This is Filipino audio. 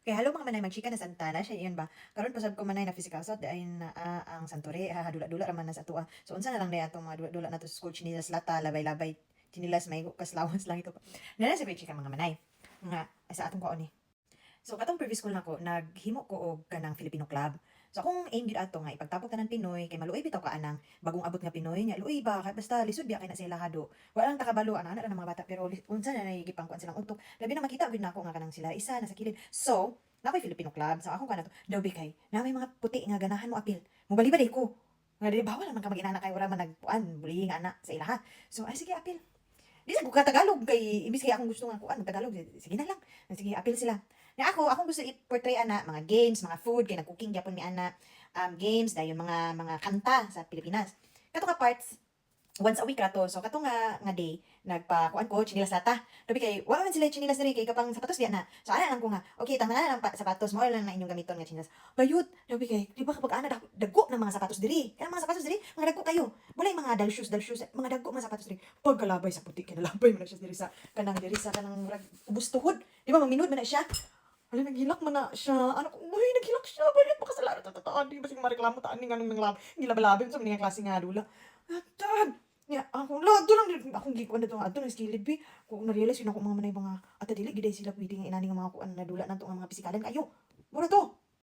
Okay, halo mga manay magchika na santana siya iyon ba. Karon pasab ko manay na physical so dahil na ah, ang santore ha dula-dula ra man na sa tuwa. So unsa na lang day atong mga dula-dula na to school chinilas lata labay-labay chinilas may kaslawas lang ito. Nana sa chika mga manay. Nga sa atong kaon ni. So katong previous school nako naghimo ko og kanang Filipino club. So akong aim gid ato nga ipagtapok tanan Pinoy kay maluoy bitaw ka anang bagong abot nga Pinoy nya luoy ba kay basta lisod biya kay na sila hado. Wala lang takabalo ana ana mga bata pero unsa na nagipangkuan silang utok. Labi na makita gid nako nga kanang sila isa na sa kilid. So na ko'y Filipino club. So akong kana to daw kay na may mga puti nga ganahan mo apil. Mubali-bali ko. Nga di bawal man ka mag-inana kay wala man nagpuan bullying ana sa ilaha. So ay sige apil. Di sa ko Tagalog kay imbis kay akong gusto nga kuan Tagalog sige na lang. Sige apil sila. Nga ako, akong gusto i-portray ana mga games, mga food, kay nag-cooking gyapon mi ana um, games dayon mga mga kanta sa Pilipinas. Kato ka parts once a week rato. So kato nga nga day nagpa kuan ko chinilas lata. Dabi kay wala man sila chinilas diri kay kapang sapatos diya na. So ana lang ko nga okay tama na lang pa, sapatos mo lang na inyong gamiton nga chinilas. Bayut, dabi kay di ba kapag ana dag- dagko ng mga sapatos diri. Kaya mga sapatos diri, mga dagko kayo. Bulay mga dal shoes, dal shoes, mga dagko mga sapatos diri. Pagkalabay sa puti kinalabay man na siya diri sa kanang diri sa kanang ubos tuhod. Di ba maminod man na siya. Wala, naghilak man na siya. Ano ko, uy, naghilak siya. Bakit pa kasalaran? Tatataan, di ba sige mareklamo taan ni nga nung nanglab. Ngilabalabin sa mga klase nga dula. Atan! Ya, ako, la, doon lang. Akong gikuan na ito. Ato na skilled bi. Kung na-realize yun ako mga manay mga, at dili, giday sila pwede nga inani nga mga kuan na dula na ito mga pisikalan. Kayo, mura to.